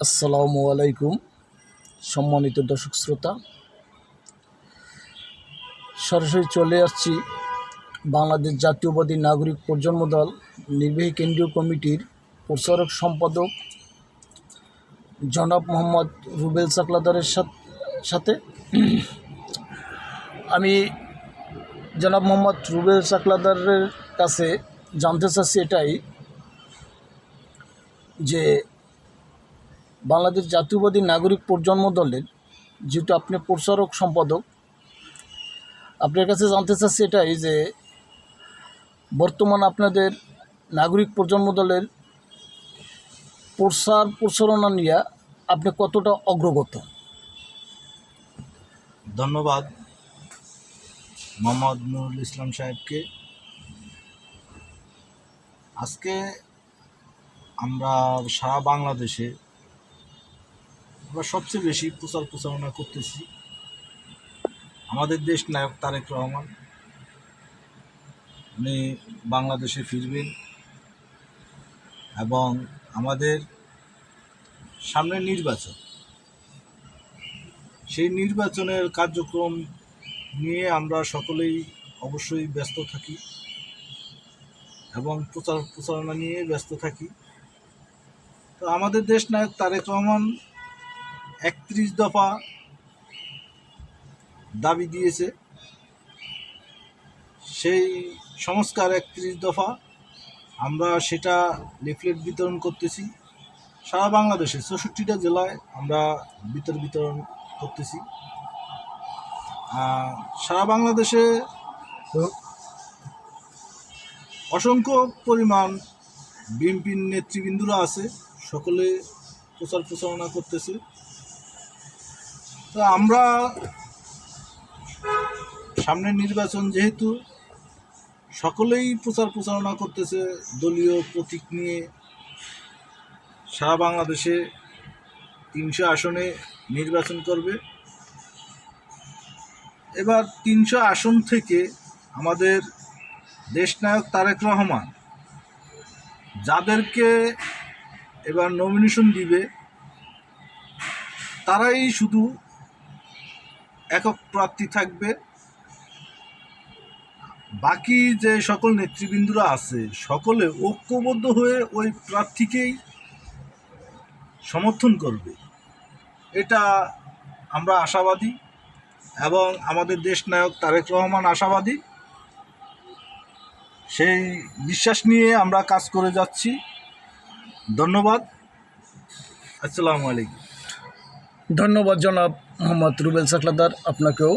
আসসালামু আলাইকুম, সম্মানিত দর্শক শ্রোতা। সরাসরি চলে আসছি বাংলাদেশ জাতীয়বাদী নাগরিক প্রজন্ম দল নির্বাহী কেন্দ্রীয় কমিটির প্রচারক সম্পাদক জনাব মোহাম্মদ রুবেল সাকলাদারের সাথ- আমি জনাব মোহাম্মদ রুবেল সাকলাদারের কাছে জানতে চাচ্ছি এটাই যে বাংলাদেশ জাতীয়বাদী নাগরিক প্রজন্ম দলের যেহেতু আপনি প্রচারক সম্পাদক, আপনার কাছে জানতে চাচ্ছি এটাই যে বর্তমান আপনাদের নাগরিক প্রজন্ম দলের প্রসার প্রচারণা নিয়ে আপনি কতটা অগ্রগত? ধন্যবাদ মোহাম্মদ নুরুল ইসলাম সাহেবকে। আজকে আমরা সারা বাংলাদেশে আমরা সবচেয়ে বেশি প্রচার প্রচারণা করতেছি। আমাদের দেশ নায়ক তারেক রহমান। উনি বাংলাদেশে ফিরবেন এবং আমাদের সামনে নির্বাচন। সেই নির্বাচনের কার্যক্রম নিয়ে আমরা সকলেই অবশ্যই ব্যস্ত থাকি এবং প্রচার প্রচারণা নিয়ে ব্যস্ত থাকি। তো আমাদের দেশ নায়ক তারেক রহমান একত্রিশ দফা দাবি দিয়েছে। সেই সংস্কার একত্রিশ দফা, আমরা সেটা লিফলেট বিতরণ করতেছি। সারা বাংলাদেশে চৌষট্টিটা জেলায় আমরা বিতর বিতরণ করতেছি। সারা বাংলাদেশে অসংখ্য পরিমাণ বিএনপির নেতৃবৃন্দরা আছে, সকলে প্রচার প্রচারণা করতেছে। তো আমরা সামনের নির্বাচন যেহেতু সকলেই প্রচার প্রচারণা করতেছে, দলীয় প্রতীক নিয়ে সারা বাংলাদেশে তিনশো আসনে নির্বাচন করবে। এবার তিনশো আসন থেকে আমাদের দেশনায়ক তারেক রহমান যাদেরকে এবার নমিনেশন দিবে, তারাই শুধু একক প্রার্থী থাকবে। বাকি যে সকল নেতৃবৃন্দরা আছে, সকলে ঐক্যবদ্ধ হয়ে ওই প্রার্থীকেই সমর্থন করবে। এটা আমরা আশাবাদী এবং আমাদের দেশ নায়ক তারেক রহমান আশাবাদী। সেই বিশ্বাস নিয়ে আমরা কাজ করে যাচ্ছি। ধন্যবাদ। আসসালামু আলাইকুম। ধন্যবাদ জনাব মোহাম্মদ রুবেল সাকলাদার আপনাকেও